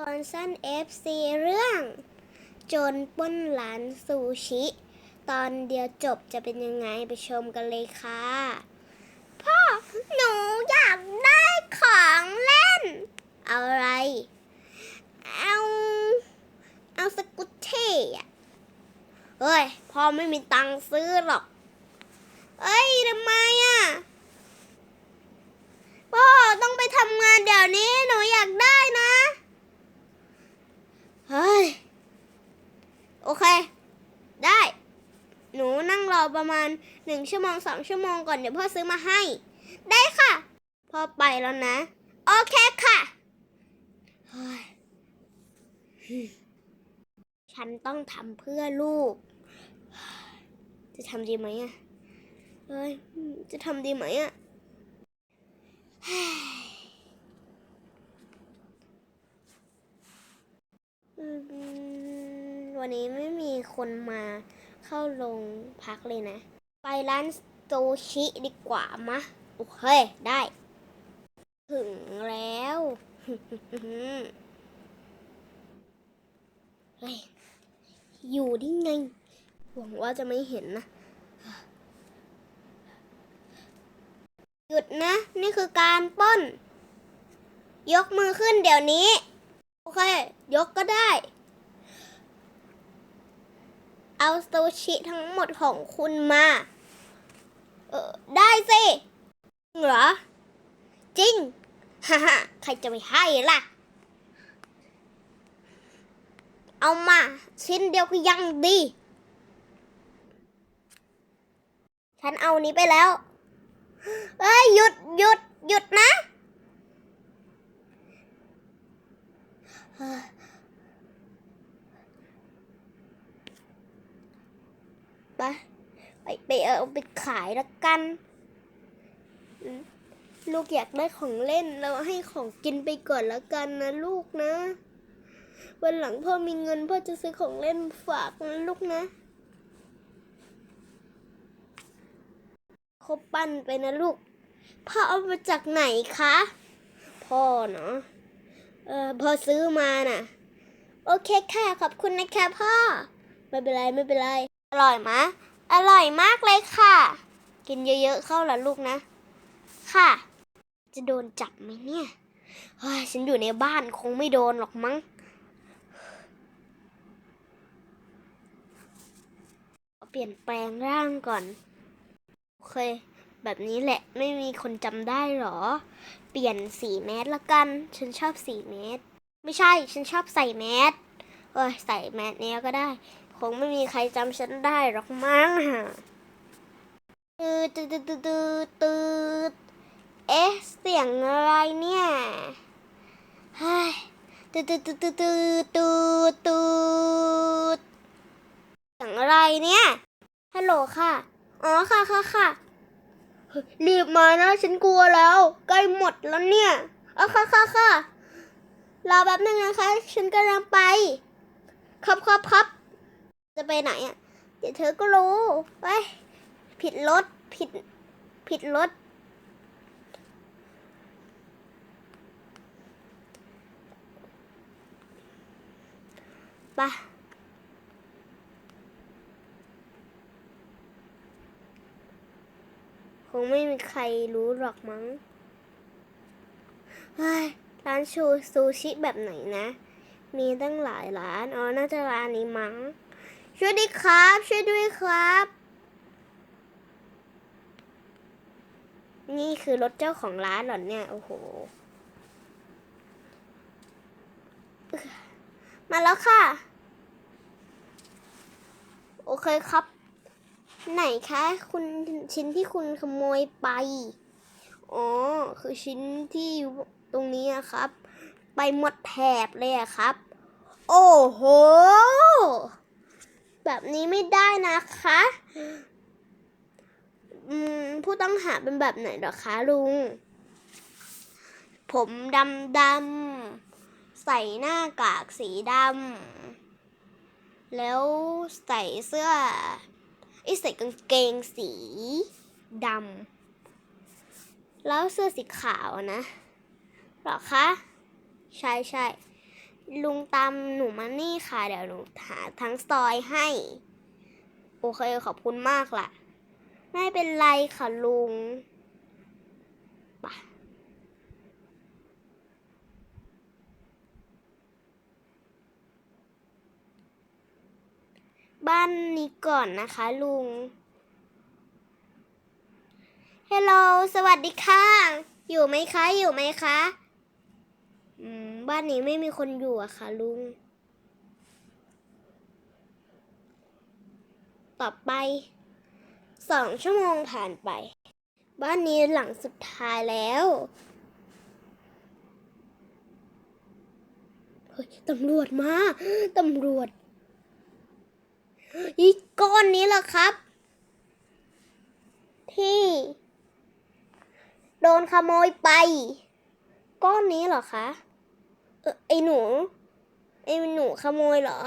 คอนสั้น FC เรื่องโจรปล้นร้านซูชิ ตอนเดียวจบจะเป็นยังไงไปชมกันเลยค่ะ พ่อ หนูอยากได้ของเล่น เอาอะไร เอา เอาสกุตเท่อะเฮ้ย พ่อไม่มีตังค์ซื้อหรอก เอ้ยทำไมอะพ่อต้องไปทำงาน หนูอยากได้นะ เฮ้ย โอเค ได้ หนูนั่งรอ ประมาณหนึ่งชั่วโมงสองชั่วโมงก่อนเดี๋ยวพ่อซื้อมาให้ ได้ค่ะ พ่อไปแล้วนะ โอเคค่ะ ฉันต้องทำเพื่อลูก จะทำดีไหมอะเฮ้ย จะทำดีไหมอะวันนี้ไม่มีคนมา เข้าโรงพักเลยนะ ไปร้านโซชิดีกว่ามะ โอเค ได้ ถึงแล้ว อยู่ได้ไง หวังว่าจะไม่เห็นนะหยุดนะ นี่คือการป้น ยกมือขึ้นเดี๋ยวนี้ โอเค ยกก็ได้ เอาซูชิทั้งหมดของคุณมา เออได้สิเหรอ จริง ฮ่าฮ่าใครจะไม่ให้ล่ะ เอามา ชิ้นเดียวก็ยังดี ฉันเอานี้ไปแล้ว เอ้ย หยุดหยุดหยุดนะ ไปไปไปเอาไปขายแล้วกัน ลูกอยากได้ของเล่นเราให้ของกินไปก่อนแล้วกันนะลูกนะ วันหลังพ่อมีเงินพ่อจะซื้อของเล่นฝากนะลูกนะเขาปั้นไปนะลูก พ่อเอามาจากไหนคะ พ่อเนาะ เออพ่อซื้อมาน่ะ โอเคค่ะ ขอบคุณนะคะพ่อ ไม่เป็นไร ไม่เป็นไร ร่อยมะ อร่อยมากเลยค่ะ กินเยอะๆเข้าละลูกนะ ค่ะ จะโดนจับไหมเนี่ยเฮ้ยฉันอยู่ในบ้านคงไม่โดนหรอกมั้ง เปลี่ยนแปลงร่างก่อน โอเค แบบนี้แหละไม่มีคนจำได้หรอ เปลี่ยนสีแมสละกัน ฉันชอบสีแมส ไม่ใช่ ฉันชอบใส่แมส เอ้ยใส่แมสเนี้ยก็ได้ คงไม่มีใครจำฉันได้หรอกมั้งฮะตืดตืดตืดตืดตืดเอ๊ะ เสียงอะไรเนี่ยเฮ้ยตืดตืดตืดตืดตืดตืดตืดเสียงอะไรเนี่ย ฮัลโหลค่ะ อ๋อค่ะค่ะค่ะรีบมานะฉันกลัวแล้ว ใกล้หมดแล้วเนี่ยอ๋อค่ะค่ะค่ะรอแป๊บนึงนะคะ ฉันกำลังไป ครับครับครับ จะไปไหนอะ เดี๋ยวเธอก็รู้ไปผิดรถผิดผิดรถไปะคงไม่มีใครรู้หรอกมั้งเฮ้ยร้านชูซูชิแบบไหนนะ มีตั้งหลายร้าน อ๋อ น่าจะร้านนี้มั้ง ช่วยด้วยครับ ช่วยด้วยครับ นี่คือรถเจ้าของร้านหรอเนี่ย โอ้โห มาแล้วค่ะ โอเคครับ ไหนคะคุณชิ้นที่คุณขโมยไป อ๋อ คือชิ้นที่ตรงนี้อะครับ ไปหมดแถบเลยอะครับ โอ้โห แบบนี้ไม่ได้นะคะ อืม ผู้ต้องหาเป็นแบบไหนหรอคะลุง ผมดำดำใส่หน้ากากสีดำแล้วใส่เสื้อไอใส่กางเกงสีดำแล้วเสื้อสีขาวนะหรอคะ ใช่ใช่ ลุงตามหนูมานี่ค่ะ เดี๋ยวหนูหาทั้งซอยให้ โอเคขอบคุณมากล่ะ ไม่เป็นไรค่ะลุงไปบ้านนี้ก่อนนะคะลุง เฮลโล สวัสดีค่ะ อยู่ไหมคะ อยู่ไหมคะ บ้านนี้ไม่มีคนอยู่อะค่ะลุง ต่อไป สองชั่วโมงผ่านไป บ้านนี้หลังสุดท้ายแล้วเฮ้ยตำรวจมา ตำรวจ อีกก้อนนี้เหรอครับ ที่ โดนขโมยไป ก้อนนี้เหรอคะ เออไอหนูไอหนูขโมยเหรอ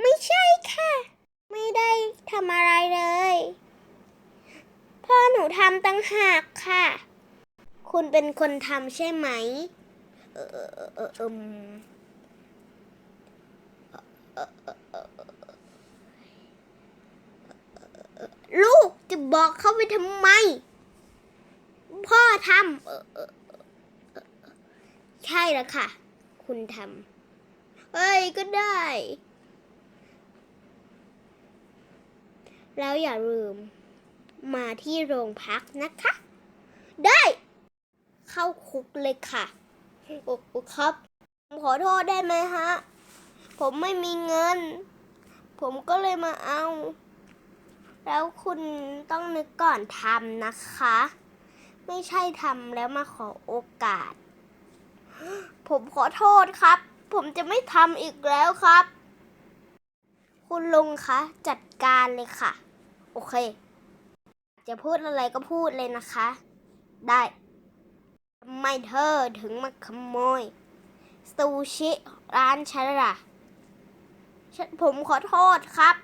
ไม่ใช่ค่ะ ไม่ได้ทำอะไรเลยพ่อหนูทำตั้งหากค่ะ คุณเป็นคนทำใช่ไหม เออเออเออเออเอิ่มเออเออเออเออเออลูกจะบอกเขาไปทำไม พ่อทำ ใช่แล้วค่ะ คุณทำเอ้ยก็ได้ แล้วอย่าลืม มาที่โรงพักนะคะ ได้ เข้าคุกเลยค่ะโอ้ครับ ผมขอโทษได้ไหมฮะ ผมไม่มีเงิน ผมก็เลยมาเอา แล้วคุณต้องนึกก่อนทำนะคะ ไม่ใช่ทำแล้วมาขอโอกาส ผมขอโทษครับ ผมจะไม่ทำอีกแล้วครับ คุณลุงคะ จัดการเลยค่ะ โอเค จะพูดอะไรก็พูดเลยนะคะ ได้ทำไมเธอถึงมาขโมยซูชิร้านฉันล่ะฉันผมขอโทษครับ